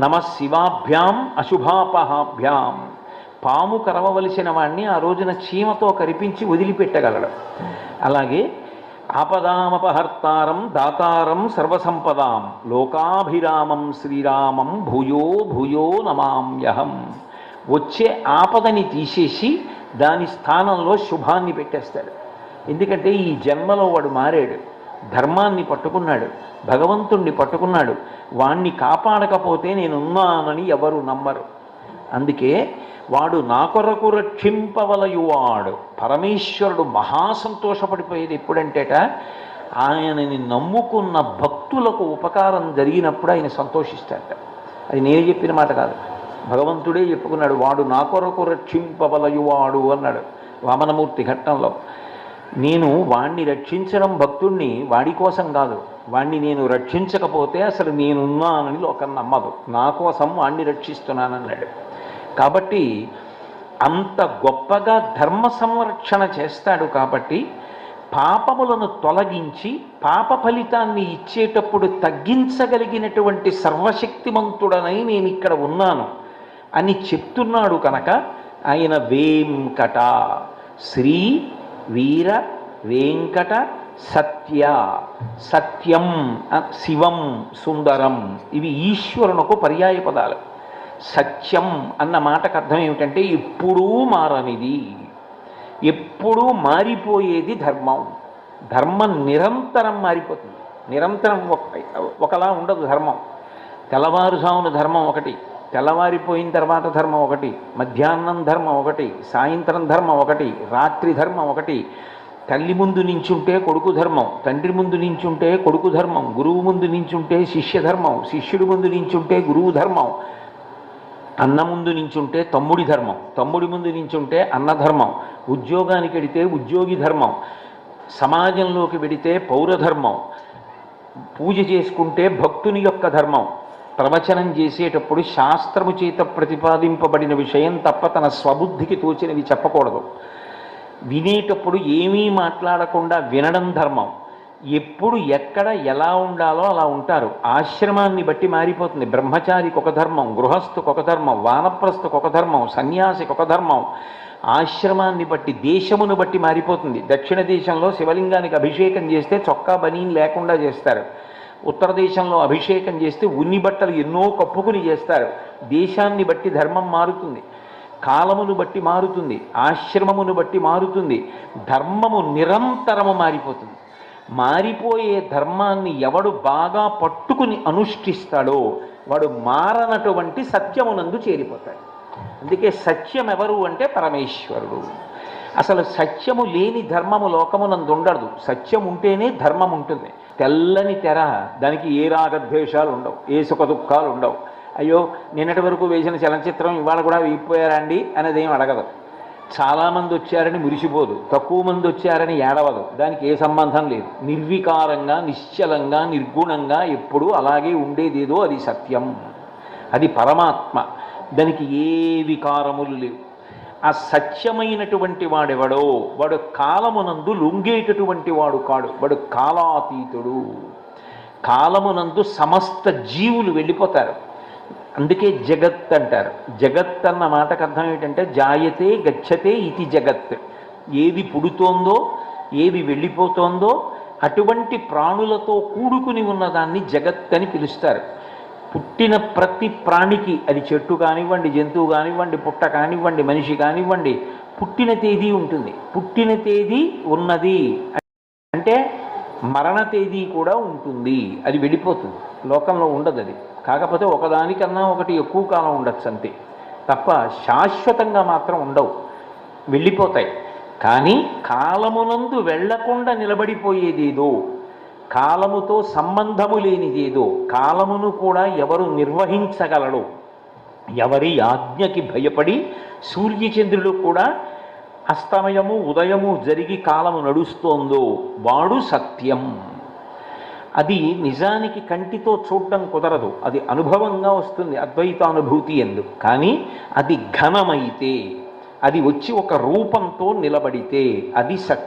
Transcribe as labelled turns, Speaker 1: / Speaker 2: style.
Speaker 1: నమ శివాభ్యాం అశుభాపహాభ్యాం. పాము కరవవలసిన వాణ్ణి ఆ రోజున చీమతో కరిపించి వదిలిపెట్టగలడు. అలాగే ఆపదామపహర్తారం దాతారం సర్వసంపదాం లోకాభిరామం శ్రీరామం భూయో భూయో నమామ్యహం. వచ్చే ఆపదని తీసేసి దాని స్థానంలో శుభాన్ని పెట్టేస్తాడు. ఎందుకంటే ఈ జన్మలో వాడు మారాడు. ధర్మాన్ని పట్టుకున్నాడు భగవంతుణ్ణి పట్టుకున్నాడు. వాణ్ణి కాపాడకపోతే నేనున్నానని ఎవరు నమ్మరు. అందుకే వాడు నా కొరకు రక్షింపవలయువాడు. పరమేశ్వరుడు మహాసంతోషపడిపోయేది ఎప్పుడంటేట ఆయనని నమ్ముకున్న భక్తులకు ఉపకారం జరిగినప్పుడు ఆయన సంతోషిస్తాడట అది నేను చెప్పిన మాట కాదు. భగవంతుడే చెప్పుకున్నాడు వాడు నా కొరకు రక్షింపవలయువాడు అన్నాడు. వామనమూర్తి ఘట్టంలో నేను వాణ్ణి రక్షించడం భక్తుణ్ణి వాడి కోసం కాదు. వాణ్ణి నేను రక్షించకపోతే అసలు నేనున్నానని లోకం నమ్మదు. నా కోసం వాణ్ణి రక్షిస్తున్నానన్నాడు. కాబట్టి అంత గొప్పగా ధర్మ సంరక్షణ చేస్తాడు కాబట్టి పాపములను తొలగించి పాప ఫలితాన్ని ఇచ్చేటప్పుడు తగ్గించగలిగినటువంటి సర్వశక్తిమంతుడనై నేను ఇక్కడ ఉన్నాను అని చెప్తున్నాడు కనుక ఆయన వేంకట శ్రీ వీర వెంకట సత్య సత్యం శివం సుందరం. ఇవి ఈశ్వరునకు పర్యాయ పదాలు. సత్యం అన్న మాటకు అర్థం ఏమిటంటే ఎప్పుడూ మారనిది. ఎప్పుడూ మారిపోయేది ధర్మం. ధర్మం నిరంతరం మారిపోతుంది. నిరంతరం ఒకలా ఉండదు ధర్మం. తెల్లవారుజామున ధర్మం ఒకటి. తెల్లవారిపోయిన తర్వాత ధర్మం ఒకటి మధ్యాహ్నం ధర్మం ఒకటి సాయంత్రం ధర్మం ఒకటి రాత్రి ధర్మం ఒకటి. తల్లి ముందు నించుంటే కొడుకు ధర్మం తండ్రి ముందు నించుంటే కొడుకు ధర్మం గురువు ముందు నించుంటే శిష్య ధర్మం శిష్యుడి ముందు నించుంటే గురువు ధర్మం. అన్న ముందు నించుంటే తమ్ముడి ధర్మం తమ్ముడి ముందు నించుంటే అన్న ధర్మం. ఉద్యోగానికి వెడితే ఉద్యోగి ధర్మం. సమాజంలోకి వెడితే పౌరధర్మం. పూజ చేసుకుంటే భక్తుని యొక్క ధర్మం. ప్రవచనం చేసేటప్పుడు శాస్త్రము చేత ప్రతిపాదింపబడిన విషయం తప్ప తన స్వబుద్ధికి తోచినవి చెప్పకూడదు. వినేటప్పుడు ఏమీ మాట్లాడకుండా వినడం ధర్మం. ఎప్పుడు ఎక్కడ ఎలా ఉండాలో అలా ఉంటారు. ఆశ్రమాన్ని బట్టి మారిపోతుంది. బ్రహ్మచారికి ఒక ధర్మం గృహస్థుకు ఒక ధర్మం వానప్రస్థుకు ఒక ధర్మం సన్యాసికి ఒక ధర్మం. ఆశ్రమాన్ని బట్టి దేశమును బట్టి మారిపోతుంది. దక్షిణ దేశంలో శివలింగానికి అభిషేకం చేస్తే చొక్కా బనీన్ లేకుండా చేస్తారు. ఉత్తర దేశంలో అభిషేకం చేస్తే ఉన్ని బట్టలు ఎన్నో కప్పుకుని చేస్తారు. దేశాన్ని బట్టి ధర్మం మారుతుంది. కాలమును బట్టి మారుతుంది. ఆశ్రమమును బట్టి మారుతుంది. ధర్మము నిరంతరము మారిపోతుంది. మారిపోయే ధర్మాన్ని ఎవడు బాగా పట్టుకుని అనుష్ఠిస్తాడో వాడు మారనటువంటి సత్యమునందు చేరిపోతాడు. అందుకే సత్యం ఎవరు అంటే పరమేశ్వరుడు. అసలు సత్యము లేని ధర్మము లోకమునందు ఉండదు. సత్యం ఉంటేనే ధర్మం ఉంటుంది. తెల్లని తెర దానికి ఏ రాగద్వేషాలు ఉండవు. ఏ సుఖ దుఃఖాలు ఉండవు. అయ్యో నిన్నటి వరకు వేసిన చలనచిత్రం ఇవాళ కూడా వేయిపోయారా అండి అనేది ఏం అడగదు చాలామంది వచ్చారని మురిసిపోదు. తక్కువ మంది వచ్చారని ఏడవదు. దానికి ఏ సంబంధం లేదు. నిర్వికారంగా నిశ్చలంగా నిర్గుణంగా ఎప్పుడూ అలాగే ఉండేదేదో అది సత్యం. అది పరమాత్మ. దానికి ఏ వికారములు లేవు. ఆ సత్యమైనటువంటి వాడెవడో వాడు కాలమునందు లొంగేటటువంటి వాడు కాడు వాడు కాలాతీతుడు. కాలమునందు సమస్త జీవులు వెళ్ళిపోతారు. అందుకే జగత్ అంటారు. జగత్ అన్న మాటకు అర్థం ఏంటంటే జాయతే గచ్చతే ఇది జగత్. ఏది పుడుతోందో ఏది వెళ్ళిపోతోందో అటువంటి ప్రాణులతో కూడుకుని ఉన్నదాన్ని జగత్ అని పిలుస్తారు. పుట్టిన ప్రతి ప్రాణికి అది చెట్టు కానివ్వండి జంతువు కానివ్వండి పుట్ట కానివ్వండి మనిషి కానివ్వండి పుట్టిన తేదీ ఉంటుంది. పుట్టిన తేదీ ఉన్నది. అంటే మరణ తేదీ కూడా ఉంటుంది. అది వెళ్ళిపోతుంది. లోకంలో ఉండదు అది. కాకపోతే ఒకదానికన్నా ఒకటి ఎక్కువ కాలం ఉండొచ్చు అంతే. తప్ప శాశ్వతంగా మాత్రం ఉండవు. వెళ్ళిపోతాయి. కానీ కాలమునందు వెళ్ళకుండా నిలబడిపోయేదేదో కాలముతో సంబంధము లేనిదేదో కాలమును కూడా ఎవరు నిర్వహించగలడు ఎవరి ఆజ్ఞకి భయపడి సూర్యచంద్రుడు కూడా అస్తమయము ఉదయము జరిగి కాలము నడుస్తోందో వాడు సత్యం. అది నిజానికి కంటితో చూడడం కుదరదు. అది అనుభవంగా వస్తుంది అద్వైతానుభూతి ఎందు. కానీ అది ఘనమైతే అది వచ్చి ఒక రూపంతో నిలబడితే అది సత్యం.